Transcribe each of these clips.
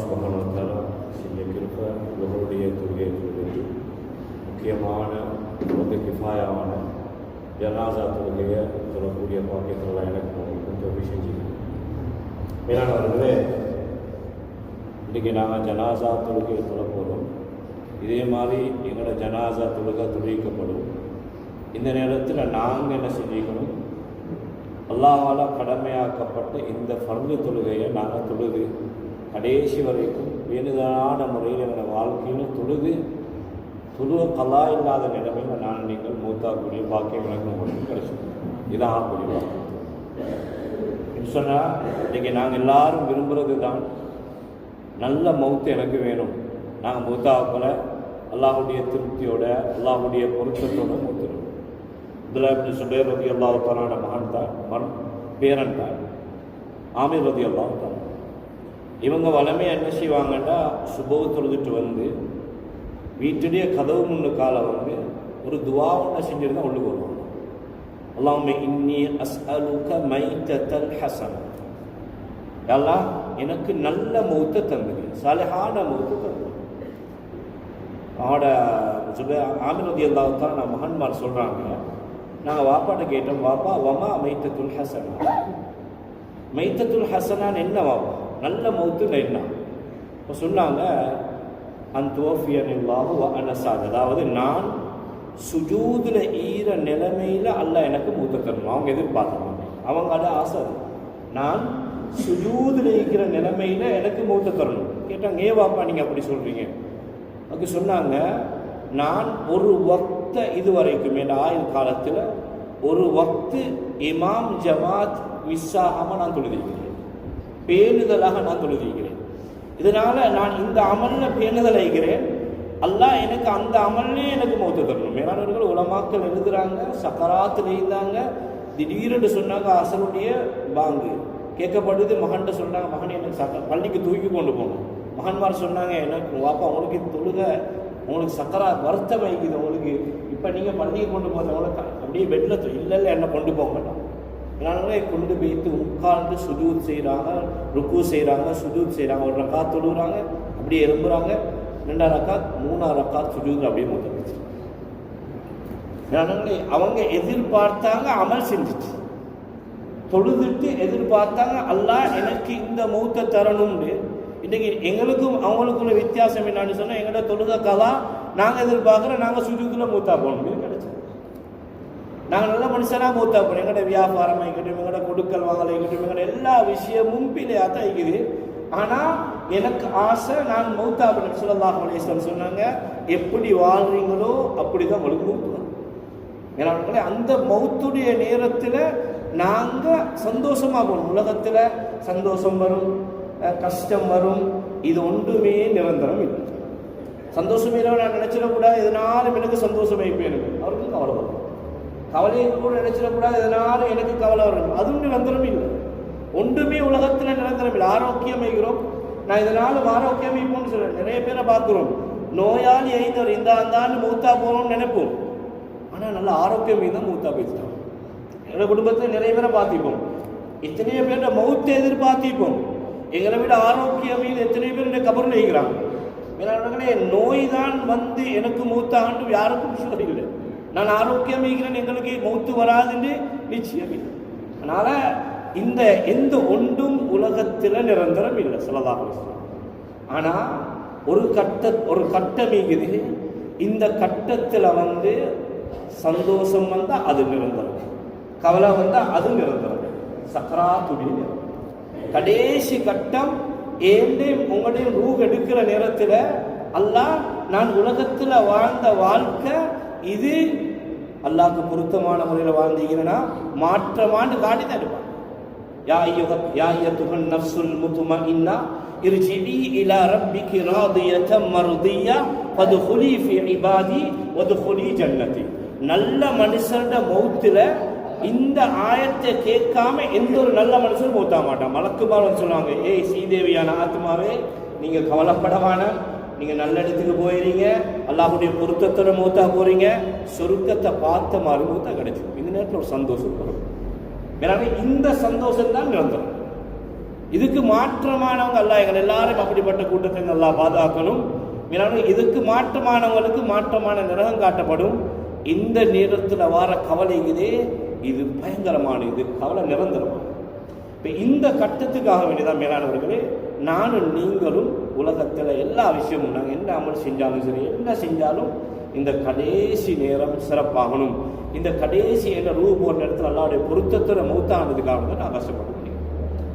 சுபகனத்தால் செஞ்சிருக்க உங்களுடைய தொழுகை முக்கியமான ரொம்ப கிஃபாயாவான ஜனாசா தொழுகையை சொல்லக்கூடிய பாக்கியத்தெல்லாம் எனக்கு கொஞ்சம் விஷயம் செஞ்சு மேலானவர்களே இன்றைக்கி நாங்கள் ஜனாசா தொழுகையை சொல்ல போகிறோம் இதே மாதிரி எங்களோட ஜனாசா தொழுகை தொழுவிக்கப்படும். இந்த நேரத்தில் நாங்கள் என்ன செஞ்சுக்கணும் அல்லாஹால கடமையாக்கப்பட்ட இந்த பங்கு தொழுகையை நாங்கள் தொழுது கடைசி வரைக்கும் வேணுதலான முறையில் எங்களோட வாழ்க்கையில் தொழுது தொழுவ கலா இல்லாத நிலைமையில் நான் நீங்கள் மூத்தாக்கூடிய பாக்கியம் எனக்கு உங்களுக்கு கிடைச்சிடும் இதான் ஆக்கூடிய பாக்கியம் சொன்னால் இன்றைக்கி நாங்கள் எல்லாரும் விரும்புகிறது தான் நல்ல மௌத்து எனக்கு வேணும். நாங்கள் மூத்தாவில் அல்லாஹுடைய திருப்தியோட அல்லாஹுடைய பொருத்தத்தோட மூத்துறோம் இதில் இப்படி சுபேர் ரதி அல்லாஹாலான மகன் தான் மன் பேரன் தான். ஆமீர் ரதி அல்லாஹான் இவங்க வளமே என்ன செய்வாங்கன்னா சுபவு தொழுதுட்டு வந்து வீட்டுடைய கதவு முன்னு காலை வந்து ஒரு துவா ஒன்று செஞ்சுருந்தா உள்ளுக்கு வருவாங்க. அல்லாமே இன்னி அஸ்அலுக மைத்தல் ஹசன். எல்லாம் எனக்கு நல்ல மௌத்த தந்தது சலஹான மௌத்த தந்தது அவனோட சுப ஆமிரதி ரதி நான் மகன்மார் சொல்கிறாங்க நாங்கள் வாப்பாட்ட கேட்டோம் வாப்பா வமா மைத்தத்துல் ஹசனா? மைத்தத்துல் ஹசனான்னு என்ன வாப்பா? நல்ல மௌத்து என்ன இப்போ சொன்னாங்க அந்தோஃபியன் அனசாத். அதாவது நான் சுஜூதில் ஈர நிலைமையில் அல்ல எனக்கு மூத்த தரணும். அவங்க எதிர்பார்க்குறாங்க அவங்க அது ஆசை அது. நான் சுஜூதில் இருக்கிற நிலைமையில் எனக்கு மூத்த தரணும். கேட்டாங்க ஏ வாப்பா நீங்கள் அப்படி சொல்கிறீங்க அதுக்கு சொன்னாங்க நான் ஒரு வக்த இது வரைக்கும் என் ஆயுள் காலத்தில் ஒரு வக்து இமாம் ஜமாத் மிஸ் ஆகாமல் நான் தொழுதிருக்கிறேன். பேணுதலாக நான் தொழுதிக்கிறேன் இதனால் நான் இந்த அமலில் பேணுதல் ஆகிறேன் அல்லாஹ் எனக்கு அந்த அமல்லே எனக்கு மௌத்து தரணும். மேலானவர்கள் உலமாக்கள் எழுதுறாங்க சக்கராத்து நெய்தாங்க. திடீரென்று சொன்னாங்க அசலுடைய பாங்கு. கேட்கப்படுது மகன்கிட்ட சொன்னாங்க மகன் எனக்கு சக்க பள்ளிக்கு தூக்கி கொண்டு போகணும். மகன்மார் சொன்னாங்க எனக்கு வாப்பா உங்களுக்கு இது தொழுக. உங்களுக்கு சக்கரா வருத்தம் வைக்குது உங்களுக்கு. இப்போ நீங்கள் பள்ளிக்கு கொண்டு போகிறவங்களுக்கு அப்படியே பெட்டில் இல்லை இல்லை என்ன கொண்டு போக மாட்டான். நல்லா கொண்டு போய்த்து உட்கார்ந்து சுஜூத் செய்கிறாங்க ருக்கு செய்கிறாங்க சுஜூத் செய்கிறாங்க ஒரு ரக்காத் தொழுகிறாங்க அப்படியே எறும்புறாங்க ரெண்டாம் ரக்காத் மூணாம் ரக்காத் சுஜூத் அப்படியே மூத்த வச்சு அதனால அவங்க எதிர்பார்த்தாங்க அமல் செஞ்சிச்சு. தொழுதுட்டு எதிர்பார்த்தாங்க அல்லாஹ் எனக்கு இந்த மூத்த தரணும்னு. இன்றைக்கி எங்களுக்கும் அவங்களுக்குள்ள வித்தியாசம் என்னன்னு சொன்னால் எங்களோட தொழுத கதா நாங்கள் எதிர்பார்க்குறோம் நாங்கள் சுஜூத்தில் மூத்தா போகணும் நாங்கள் நல்ல மனுஷனாக மூத்தா போகிறோம் எங்களோட வியாபாரம் ஆகிக்கட்டும் எங்களோட கொடுக்கல் வாங்கல் ஆகிக்கட்டும் எங்களோட எல்லா விஷயமும் பிள்ளையாக தான் இருக்குது. ஆனால் எனக்கு ஆசை நான் மௌத்தா பண்ண சொல்லலாம் சொன்னாங்க எப்படி வாழ்றீங்களோ அப்படி தான் உங்களுக்கு மூத்து. ஏன்னா அந்த மௌத்துடைய நேரத்தில் நாங்கள் சந்தோஷமாக போகணும். உலகத்தில் சந்தோஷம் வரும் கஷ்டம் வரும். இது ஒன்றுமே நிரந்தரம் இல்லை. சந்தோஷமே இல்லை நான் நினச்சிடக்கூடாது. எதனாலும் எனக்கு சந்தோஷமே வைப்பேன் அவருக்கு கவலை வரும். கவலையை கூட நினைச்சிடக்கூடாது. எதனாலும் எனக்கு கவலை வரும். அதுவும் நிரந்தரம் இல்லை. ஒன்றுமே உலகத்தில் நிரந்தரம் இல்லை. ஆரோக்கியம் வைக்கிறோம் நான் இதனால ஆரோக்கியம் வைப்போம்னு சொல்றேன். நிறைய பேரை பார்க்குறோம். நோயாளி ஐந்தவர் இந்த அந்தாண்டு மூத்தா போகணும்னு நினைப்போம். ஆனால் நல்ல ஆரோக்கியம் தான் மூத்தா போயிட்டான் எங்களோட குடும்பத்தில் நிறைய பேரை பார்த்திப்போம் எத்தனையோ பேர்கிட்ட மௌத்தை எதிர்பார்த்திப்போம் எங்களை விட ஆரோக்கியம் எத்தனை பேர் என்ன கபர் வைக்கிறாங்க மேலானவர்களே நோய் தான் வந்து எனக்கு மூத்த ஆண்டு யாருக்கும் சொல்லவில்லை. நான் ஆரோக்கியம் இருக்கிறேன் எங்களுக்கு மூத்து வராதுன்னு நிச்சயம். இல்லை அதனால இந்த எந்த ஒன்றும் உலகத்தில் நிரந்தரம் இல்லை சொல்லலாம் ஆனால் ஒரு கட்ட ஒரு கட்டம் இருக்குது. இந்த கட்டத்தில் வந்து சந்தோஷம் வந்தால் அது நிரந்தரம். கவலை வந்தால் அது நிரந்தரம். சக்கராத்துடைய கடைசி கட்டம் ஏண்டே உங்களுடைய ரூ எடுக்கிற நேரத்தில் அல்ல நான் உலகத்தில் வாழ்ந்த வாழ்க்கை இது அல்லாஹ்க்கு பொருத்தமான முறையில் வாழ்ந்தீங்கன்னா மாற்றமாண்டு காட்டி தான் இருப்பான் யா ஐயுக யா ஐயத்துகன் நஃப்சுல் முத்துமஇன்னா இர்ஜிஇ இலா ரப்பிகி ராதியத்தம் மர்தியா ஃபதுகுலி ஃபி இபாதி வதுகுலி ஜன்னதி. நல்ல மனுஷனோட மௌத்தில் இந்த ஆயத்தை கேட்காம எந்த ஒரு நல்ல மனுஷனும் மூத்தா மாட்டான். மலக்குமாரன் சொல்லுவாங்க ஏய் ஸ்ரீதேவியான ஆத்மாவே நீங்கள் கவலைப்படவான நீங்கள் நல்ல இடத்துக்கு போயிடுறீங்க அல்லாஹுடைய பொருத்தத்தோட மூத்தா போகிறீங்க சொருக்கத்தை பார்த்த மாதிரி மூத்தா கிடைச்சிடும் இந்த நேரத்தில் ஒரு சந்தோஷம் வரும். எனவே இந்த சந்தோஷம் தான் நிரந்தரம். இதுக்கு மாற்றமானவங்க அல்லாஹ் எங்கள் எல்லாரும் அப்படிப்பட்ட கூட்டத்தை நல்லா பாதுகாக்கணும். எனவே இதுக்கு மாற்றமானவங்களுக்கு மாற்றமான நிறகம் காட்டப்படும். இந்த நேரத்தில் வார கவலைகளே இது பயங்கரமான இது. கவலை நிரந்தரமான இப்போ இந்த கட்டத்துக்காக வேண்டியதான் மேலானவர்களே நானும் நீங்களும் உலகத்தில் எல்லா விஷயமும் நாங்கள் என்ன அமல் செஞ்சாலும் சரி என்ன செஞ்சாலும் இந்த கடைசி நேரம் சிறப்பாகணும். இந்த கடைசி என்ற ரூ போன்ற இடத்துல அல்லாவுடைய பொருத்தத்தில் மூத்தானதுக்காக தான் நான் கஷ்டப்பட முடியும்.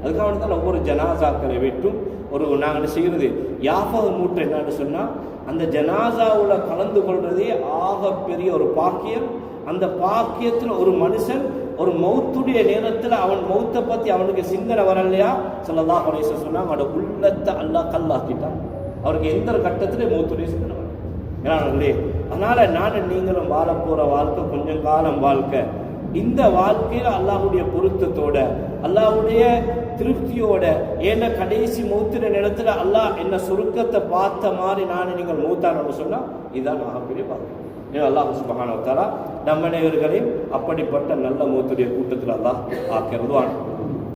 அதுக்காக தான் ஒவ்வொரு ஜனாசாக்களை விட்டும். ஒரு நாங்கள் செய்கிறது யாபக மூட்டை என்னன்னு சொன்னால் அந்த ஜனாசாவில் கலந்து கொள்வதே ஆகப்பெரிய ஒரு பாக்கியம். அந்த பாக்கியத்தில் ஒரு மனுஷன் ஒரு மௌத்துடைய நேரத்தில் அவன் மௌத்தை பற்றி அவனுக்கு சிந்தனை வரலையா? சொல்லலாம் குறைச சொன்னா அவனோட உள்ளத்தை அல்லாஹ் கல்லாக்கிட்டான். அவருக்கு எந்த ஒரு கட்டத்திலே மௌத்துடைய சிந்தனை வரல. ஏன்னா அதனால நானும் நீங்களும் வாழ வாழ்க்கை கொஞ்சம் காலம் வாழ்க்கை. இந்த வாழ்க்கையில் அல்லாஹ்வுடைய பொருத்தத்தோட அல்லாஹுடைய திருப்தியோட ஏன்னா கடைசி மூத்தின நேரத்துல அல்லாஹ் என்ன சுருக்கத்தை பார்த்த மாதிரி நான் நீங்கள் மௌத்தானு சொன்னால் இதுதான் மகப்பெரிய பார்க்கணும். அல்லாஹ் சுபஹானஹு வ தஆலா நம்ம அனைவர்களையும் அப்படிப்பட்ட நல்ல மூத்துடைய கூட்டத்தில் அல்லாஹ் ஆக்கிறதுவான்